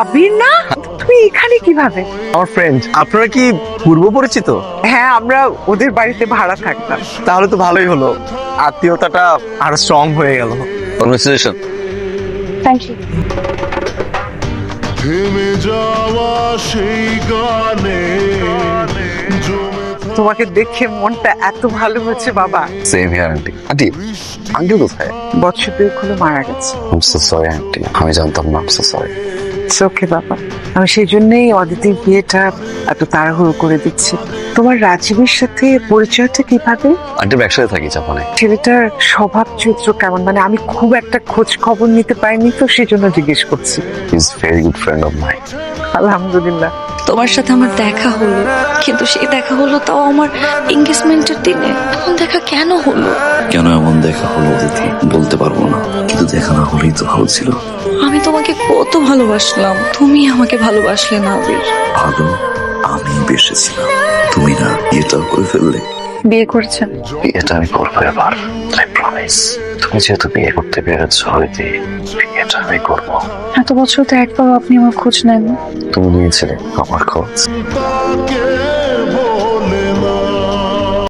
আবির না তুমি এখানে কীভাবে? আমার ফ্রেন্ড আপনারা কি পূর্ব পরিচিত? হ্যাঁ আমরা ওদের বাড়িতে ভাড়া থাকতাম। তাহলে তো ভালোই হলো। আত্মীয়তাটা আরও স্ট্রং হয়ে গেল। কনভারসেশন থ্যাংক ইউ থেমে যাওয়া সেই গানে তোমাকে দেখে মনটা এত ভালো হচ্ছে বাবা। Same here aunty aunty uncle কোথায়? বছর দুয়েক হলো মারা গেছে। আম সো সরি আন্টি আমি জানতাম না আম সো সরি ওকে বাবা। আমি সেই জন্যই অদিতির বিয়েটা এত তাড়াহুড়ো করে দিচ্ছি। তোমার রাজীবের সাথে পরিচয়টা কীভাবে? আন্টি একসাথে থাকি জাপানে। ছেলেটার স্বভাব চরিত্র কেমন? মানে আমি খুব একটা খোঁজ খবর নিতে পারিনি তো সেই জন্য জিজ্ঞেস করছি। Is very good friend of my আলহামদুলিল্লাহ। তোমার সাথে আমার দেখা হলো কিন্তু সেই দেখা হলো তাও আমার এঙ্গেজমেন্টের দিনে। এমন দেখা কেন হলো? কেন এমন দেখা হলো বলতে পারব দেখা না হলেই তো ভালো ছিল। আমি তোমাকে কত ভালোবাসলাম। তুমি আমাকে ভালোবাসলে না আবির ভালো আমি বেসেছিলাম তুমি না এটাও করে ফেললে। বিয়ে করছেন বিয়েটা আমি করব এবার আই প্রমিস তুমি যেহেতু বিয়ে করতে পেরেছ হইতে বিয়েটা আমি করব। এত বছর তো একবার আপনি আমার খোঁজ নেন তুমি নিয়েছিলে আমার খোঁজ।